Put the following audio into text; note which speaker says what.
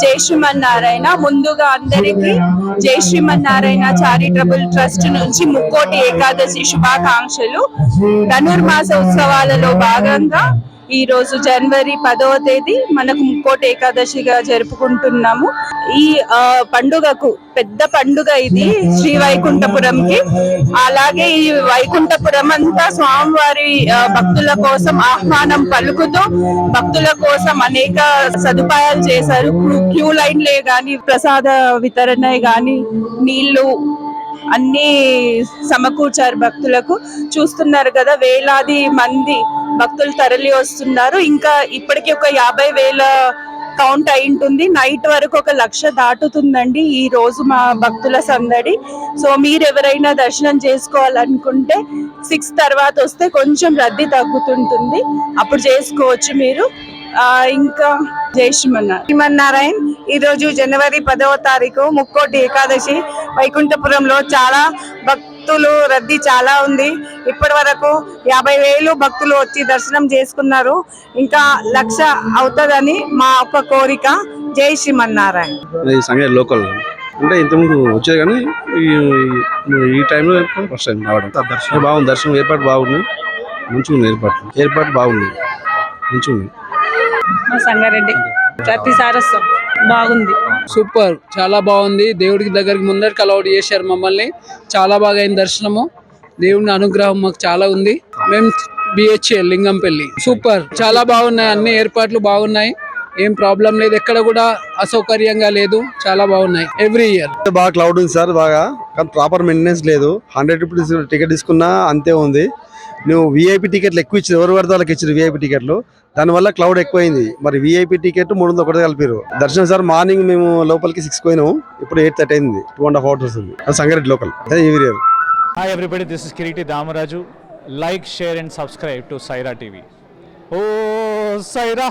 Speaker 1: జై శ్రీమన్నారాయణ ముందుగా అందరికి జై శ్రీమన్నారాయణ చారిటబుల్ ట్రస్ట్ నుంచి ముక్కోటి ఏకాదశి శుభాకాంక్షలు. ధనుర్మాస ఉత్సవాలలో భాగంగా ఈ రోజు జనవరి పదవ తేదీ మనకు ముక్కోటి ఏకాదశిగా జరుపుకుంటున్నాము. ఈ ఆ, పండుగకు పెద్ద పండుగ ఇది శ్రీ వైకుంఠపురంకి. అలాగే ఈ వైకుంఠపురం అంతా స్వామివారి భక్తుల కోసం ఆహ్వానం పలుకుతూ భక్తుల కోసం అనేక సదుపాయాలు చేశారు. క్యూ- క్యూ లైన్లే గాని ప్రసాద వితరణ గాని నీళ్ళు అన్ని సమకూర్చారు భక్తులకు. చూస్తున్నారు కదా వేలాది మంది భక్తులు తరలి వస్తున్నారు. ఇంకా ఇప్పటికి ఒక యాభై వేల కౌంట్ అయి ఉంటుంది. నైట్ వరకు ఒక లక్ష దాటుతుందండి ఈ రోజు మా భక్తుల సందడి. సో మీరు ఎవరైనా దర్శనం చేసుకోవాలనుకుంటే సిక్స్ తర్వాత వస్తే కొంచెం రద్దీ తగ్గుతుంటుంది. అప్పుడు చేసుకోవచ్చు మీరు. ఇంకా జై శ్రీమన్నారాయణ.
Speaker 2: శ్రీమన్నారాయణ ఈ రోజు జనవరి పదవ తారీఖు ముక్కోటి ఏకాదశి వైకుంఠపురంలో చాలా భక్ భక్తులు రద్దీ చాలా ఉంది. ఇప్పటి వరకు యాభై వేలు భక్తులు వచ్చి దర్శనం చేసుకున్నారు. ఇంకా లక్ష అవుతుందని మా ఒక కోరిక. జై శ్రీమన్నారాయణ.
Speaker 3: లోకల్. అంటే ఇంతకుముందు వచ్చేది కానీ ఈ- ఈ టైంలో ఫస్ట్ టైం రావడం. దర్శనం. బాగుంది. దర్శనం ఏర్పాటు బాగుంది. మంచిగా ఉంది ఏర్పాటు. ఏర్పాటు బాగుంది. మంచిగా ఉంది.
Speaker 2: సంగారెడ్డి. ప్రతిసారి వస్తాం బాగుంది.
Speaker 4: సూపర్. చాలా బాగుంది. దేవుడికి దగ్గరికి ముందరికి అలౌడ్ చేశారు మమ్మల్ని. చాలా బాగా అయింది దర్శనము. దేవుని అనుగ్రహం మాకు చాలా ఉంది. మేము బిహెచ్ఎల్ లింగంపల్లి. సూపర్. చాలా బాగున్నాయి. అన్ని ఏర్పాట్లు బాగున్నాయి. ఏం ప్రాబ్లం లేదు. ఎక్కడ కూడా అసౌకర్యంగా లేదు. చాలా బాగున్నాయి. ఎవ్రీ ఇయర్
Speaker 5: బాగా క్లౌడ్ ఉంది సార్ బాగా. కానీ ప్రాపర్ మెయింటెనెన్స్ లేదు. హండ్రెడ్ రూపీస్ టికెట్ తీసుకున్నా అంతే ఉంది. నువ్వు విఐపి టికెట్లు ఎక్కువ ఇచ్చింది ఎవరు పడితే వాళ్ళకి ఇచ్చిన విఐపి టికెట్లు దానివల్ల క్లౌడ్ ఎక్కువైంది. మరి విఐపి టికెట్ మూడు వందలు ఒకటి కలిపారు దర్శనం సార్ మార్నింగ్ మేము లోపలికి సిక్స్ పోయినాము. ఇప్పుడు ఎయిట్ థర్టీ అయింది. టూ అండ్ హాఫ్ అవర్స్ వస్తుంది అది సంగారెడ్డి లోకల్. అదే ఎవరి year
Speaker 6: Hi everybody, this is Kiriti Damaraju. Like, share and subscribe to Saira TV oh Sye Raa